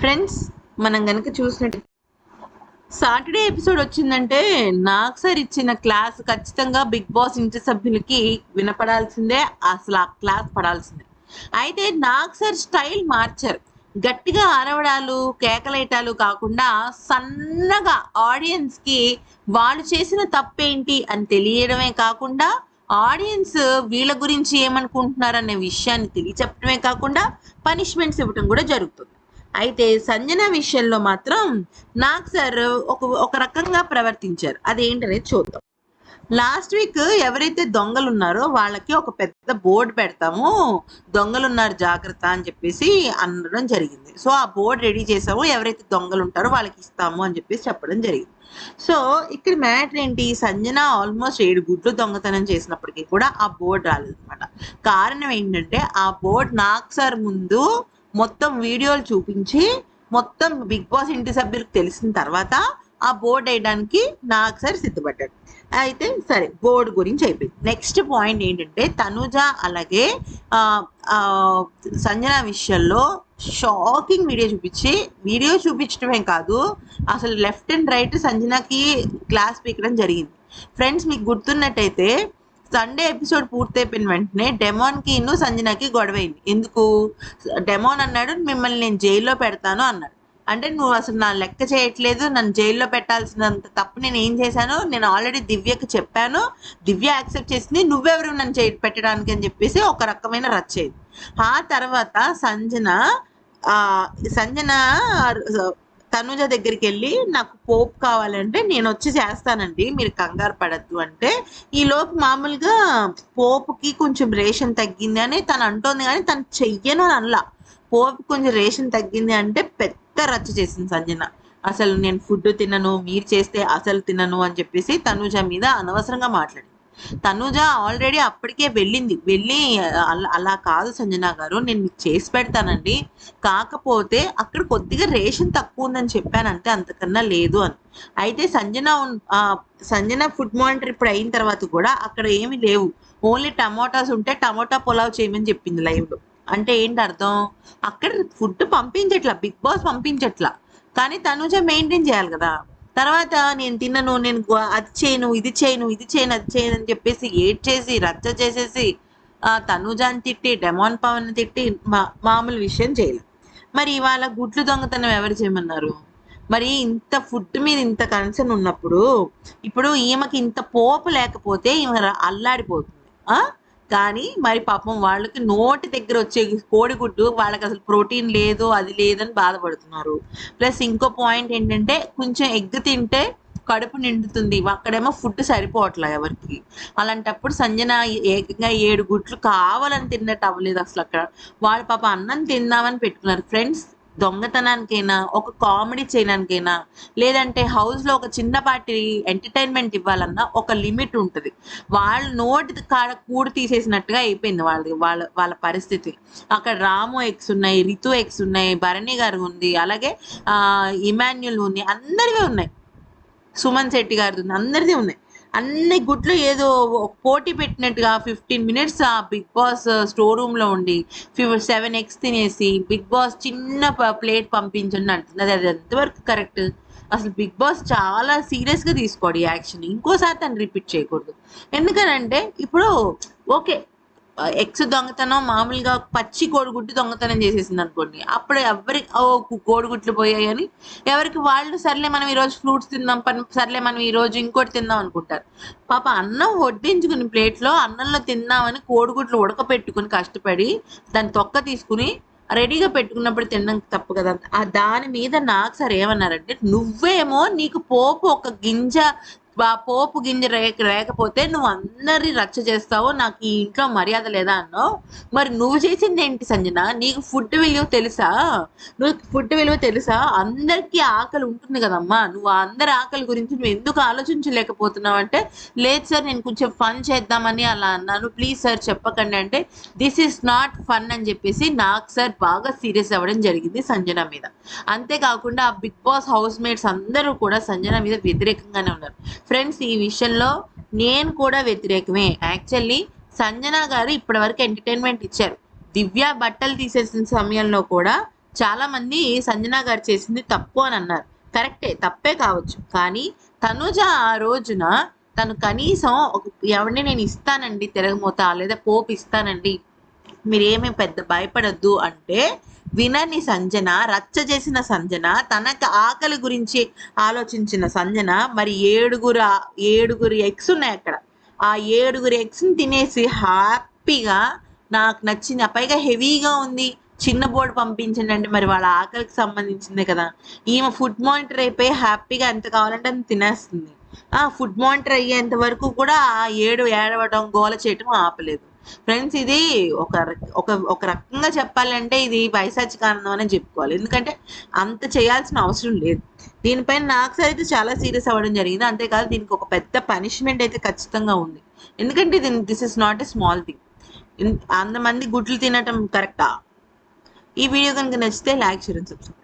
Friends మనం కనుక చూసినట్టు సాటర్డే ఎపిసోడ్ వచ్చిందంటే నాకు సార్ ఇచ్చిన క్లాస్ ఖచ్చితంగా బిగ్ బాస్ ఇంటి సభ్యులకి వినపడాల్సిందే అసలు ఆ క్లాస్ పడాల్సిందే. అయితే నాకు సార్ స్టైల్ మార్చారు. గట్టిగా అరవడాలు కేకలేయటాలు కాకుండా సన్నగా ఆడియన్స్కి వాళ్ళు చేసిన తప్పేంటి అని తెలియడమే కాకుండా ఆడియన్స్ వీళ్ళ గురించి ఏమనుకుంటున్నారనే విషయాన్ని తెలియచెప్పడమే కాకుండా పనిష్మెంట్స్ ఇవ్వటం కూడా జరుగుతుంది. అయితే సంజన విషయంలో మాత్రం నాగ్ సార్ ఒక ఒక రకంగా ప్రవర్తించారు. అదేంటనేది చూద్దాం. లాస్ట్ వీక్ ఎవరైతే దొంగలు ఉన్నారో వాళ్ళకి ఒక పెద్ద బోర్డు పెడతాము దొంగలు ఉన్నారు జాగ్రత్త అని చెప్పేసి అనడం జరిగింది. సో ఆ బోర్డు రెడీ చేసాము ఎవరైతే దొంగలు ఉంటారో వాళ్ళకి ఇస్తాము అని చెప్పేసి చెప్పడం జరిగింది. సో ఇక్కడ మ్యాటర్ ఏంటి? సంజన ఆల్మోస్ట్ ఏడు గుడ్లు దొంగతనం చేసినప్పటికీ కూడా ఆ బోర్డు రాలేదన్నమాట. కారణం ఏంటంటే ఆ బోర్డు నాకు సార్ ముందు మొత్తం వీడియోలు చూపించి మొత్తం బిగ్ బాస్ ఇంటి సభ్యులకు తెలిసిన తర్వాత ఆ బోర్డు వేయడానికి నాకు సరే సిద్ధపడ్డాడు. అయితే సరే బోర్డు గురించి అయిపోయింది. నెక్స్ట్ పాయింట్ ఏంటంటే తనుజ అలాగే సంజన విషయంలో షాకింగ్ వీడియో చూపించి వీడియో చూపించడమే కాదు అసలు లెఫ్ట్ అండ్ రైట్ సంజనకి క్లాస్ పీకడం జరిగింది. ఫ్రెండ్స్ మీకు గుర్తున్నట్టయితే సండే ఎపిసోడ్ పూర్తయిపోయిన వెంటనే డెమోన్కి ఇన్ను సంజనకి గొడవైంది. ఎందుకు? డెమోన్ అన్నాడు మిమ్మల్ని నేను జైల్లో పెడతాను అన్నాడు. అంటే నువ్వు అసలు నా లెక్క చేయట్లేదు నన్ను జైల్లో పెట్టాల్సినంత తప్పు నేను ఏం చేశాను? నేను ఆల్రెడీ దివ్యకి చెప్పాను. దివ్య యాక్సెప్ట్ చేసింది నువ్వెవరు నన్ను చే పెట్టడానికి? అని చెప్పేసి ఒక రకమైన రచ్చేది ఆ తర్వాత సంజన సంజన తనుజ దగ్గరికి వెళ్ళి నాకు పోపు కావాలంటే నేను వచ్చి చేస్తానండి మీరు కంగారు పడద్దు అంటే. ఈ లోపు మామూలుగా పోపుకి కొంచెం రేషన్ తగ్గింది అని తను అంటోంది కానీ తను చెయ్యను అని అనలా. పోపు కొంచెం రేషన్ తగ్గింది అంటే పెద్ద రచ్చ చేసింది సంజన. అసలు నేను ఫుడ్ తినను మీరు చేస్తే అసలు తినను అని చెప్పేసి తనుజ మీద అనవసరంగా మాట్లాడింది. తనుజ ఆల్రెడీ అప్పటికే వెళ్ళింది. వెళ్ళి అలా అలా కాదు సంజన గారు నేను మీకు చేసి పెడతానండి. కాకపోతే అక్కడ కొద్దిగా రేషన్ తక్కువ ఉందని చెప్పాను. అంతే అంతకన్నా లేదు అని. అయితే సంజన సంజన ఫుడ్ మానిటర్ ఇప్పుడు అయిన తర్వాత కూడా అక్కడ ఏమీ లేవు. ఓన్లీ టమాటాస్ ఉంటే టమాటా పులావ్ చేయమని చెప్పింది లైవ్లో. అంటే ఏంటి అర్థం? అక్కడ ఫుడ్ పంపించట్లా బిగ్ బాస్ పంపించట్లా. కానీ తనుజ మెయింటైన్ చేయాలి కదా. తర్వాత నేను తిన్నను నేను అది చేయను ఇది చేయను ఇది చేయను అది చేయను అని చెప్పేసి ఏడ్ చేసి రచ్చ చేసేసి ఆ తనుజాని తిట్టి డెమాన్ పవన్ తిట్టి మా మామూలు విషయం చేయలేదు మరి ఇవాళ గుడ్లు దొంగతనం ఎవరు చేయమన్నారు? మరి ఇంత ఫుడ్ మీద ఇంత కన్సర్న్ ఉన్నప్పుడు ఇప్పుడు ఈమెకి ఇంత పోపు లేకపోతే ఈమె అల్లాడిపోతుంది. ఆ? కానీ మరి పాపం వాళ్ళకి నోటి దగ్గర వచ్చే కోడిగుడ్డు వాళ్ళకి అసలు ప్రోటీన్ లేదు అది లేదని బాధపడుతున్నారు. ప్లస్ ఇంకో పాయింట్ ఏంటంటే కొంచెం ఎగ్ తింటే కడుపు నిండుతుంది. అక్కడేమో ఫుడ్ సరిపోవట్లే ఎవరికి. అలాంటప్పుడు సంజన ఏకంగా ఏడు గుడ్లు కావాలని తిన్నట్టు అవ్వలేదు అసలు అక్కడ. వాళ్ళ పాప అన్నం తిందామని పెట్టుకున్నారు. ఫ్రెండ్స్ దొంగతనానికైనా ఒక కామెడీ చేయడానికైనా లేదంటే హౌస్లో లో ఒక చిన్నపాటి ఎంటర్టైన్మెంట్ ఇవ్వాలన్నా ఒక లిమిట్ ఉంటుంది. వాళ్ళు నోటి కాడ కూడి తీసేసినట్టుగా అయిపోయింది వాళ్ళది వాళ్ళ వాళ్ళ పరిస్థితి. అక్కడ రాము ఎక్స్ ఉన్నాయి రితు ఎక్స్ ఉన్నాయి భరణి గారు ఉంది అలాగే ఆ ఇమాన్యుల్ ఉంది అందరివి ఉన్నాయి. సుమన్ శెట్టి గారిది ఉంది అందరిది ఉన్నాయి. అన్ని గుడ్లు ఏదో పోటీ పెట్టినట్టుగా ఫిఫ్టీన్ మినిట్స్ ఆ బిగ్ బాస్ స్టోర్ రూమ్లో ఉండి సెవెన్ ఎక్స్ తినేసి బిగ్ బాస్ చిన్న ప్లేట్ పంపించండి అంటున్నది. అది ఎంతవరకు కరెక్ట్ అసలు బిగ్ బాస్ చాలా సీరియస్గా తీసుకోడు ఈ యాక్షన్ ఇంకోసారి తను రిపీట్ చేయకూడదు. ఎందుకనంటే ఇప్పుడు ఓకే ఎక్స్ దొంగతనం మామూలుగా పచ్చి కోడిగుడ్డు దొంగతనం చేసేసింది అనుకోండి అప్పుడు ఎవరి ఓ కోడిగుడ్లు పోయాయని ఎవరికి వాళ్ళు సర్లే మనం ఈరోజు ఫ్రూట్స్ తిందాం పని సర్లే మనం ఈరోజు ఇంకోటి తిందాం అనుకుంటారు. పాప అన్నం వడ్డించుకుని ప్లేట్లో అన్నంలో తిందామని కోడిగుడ్లు ఉడకపెట్టుకుని కష్టపడి దాని తొక్క తీసుకుని రెడీగా పెట్టుకున్నప్పుడు తినడం తప్పు కదా. ఆ దాని మీద నాకు సార్ ఏమన్నారంటే నువ్వేమో నీకు పోపు ఒక గింజ పోపు గింజ రేక లేకపోతే నువ్వు అందరి రచ్చ చేస్తావు నాకు ఈ ఇంట్లో మర్యాద లేదా అన్నావు. మరి నువ్వు చేసింది ఏంటి సంజన? నీకు ఫుడ్ విలువ తెలుసా? నువ్వు ఫుడ్ విలువ తెలుసా? అందరికీ ఆకలి ఉంటుంది కదమ్మా. నువ్వు అందరి ఆకలి గురించి నువ్వు ఎందుకు ఆలోచించలేకపోతున్నావు అంటే లేదు సార్ నేను కొంచెం ఫన్ చేద్దామని అలా అన్నాను. ప్లీజ్ సార్ చెప్పకండి అంటే దిస్ ఈస్ నాట్ ఫన్ అని చెప్పేసి నాకు సార్ బాగా సీరియస్ అవ్వడం జరిగింది సంజన మీద. అంతేకాకుండా ఆ బిగ్ బాస్ హౌస్ మేట్స్ అందరూ కూడా సంజన మీద వ్యతిరేకంగానే ఉన్నారు. ఫ్రెండ్స్ ఈ విషయంలో నేను కూడా వ్యతిరేకమే. యాక్చువల్లీ సంజన గారు ఇప్పటివరకు ఎంటర్టైన్మెంట్ ఇచ్చారు. దివ్య బట్టలు తీసేసిన సమయంలో కూడా చాలామంది సంజన గారు చేసింది తప్పు అని అన్నారు. కరెక్టే తప్పే కావచ్చు. కానీ తనుజ ఆ రోజున తను కనీసం ఒక ఎవరిని నేను ఇస్తానండి తిరగమూత లేదా పోపు ఇస్తానండి మీరేమీ పెద్ద భయపడద్దు అంటే వినని సంజన రచ్చ చేసిన సంజన తనకు ఆకలి గురించి ఆలోచించిన సంజన మరి ఏడుగురు ఏడుగురు ఎగ్స్ ఉన్నాయి అక్కడ. ఆ ఏడుగురు ఎగ్స్ని తినేసి హ్యాపీగా నాకు నచ్చింది పైగా హెవీగా ఉంది చిన్న బోర్డు పంపించండి అంటే మరి వాళ్ళ ఆకలికి సంబంధించిందే కదా. ఈమె ఫుడ్ మానిటర్ అయిపోయి హ్యాపీగా ఎంత కావాలంటే అంత తినేస్తుంది. ఆ ఫుడ్ మానిటర్ అయ్యేంత వరకు కూడా ఆ ఏడు ఏడవడం గోల చేయటం ఆపలేదు. ఫ్రెండ్స్ ఇది ఒక ఒక ఒక రకంగా చెప్పాలంటే ఇది పైశాచిక ఆనందం అని చెప్పుకోవాలి. ఎందుకంటే అంత చేయాల్సిన అవసరం లేదు. దీనిపైన నాకు అయితే చాలా సీరియస్ అవ్వడం జరిగింది. అంతేకాదు దీనికి ఒక పెద్ద పనిష్మెంట్ అయితే ఖచ్చితంగా ఉంది. ఎందుకంటే దీని this is not a small thing. అంతమంది గుడ్లు తినటం కరెక్టా? ఈ వీడియో కనుక నచ్చితే లైక్ షేర్ సబ్స్క్రైబ్.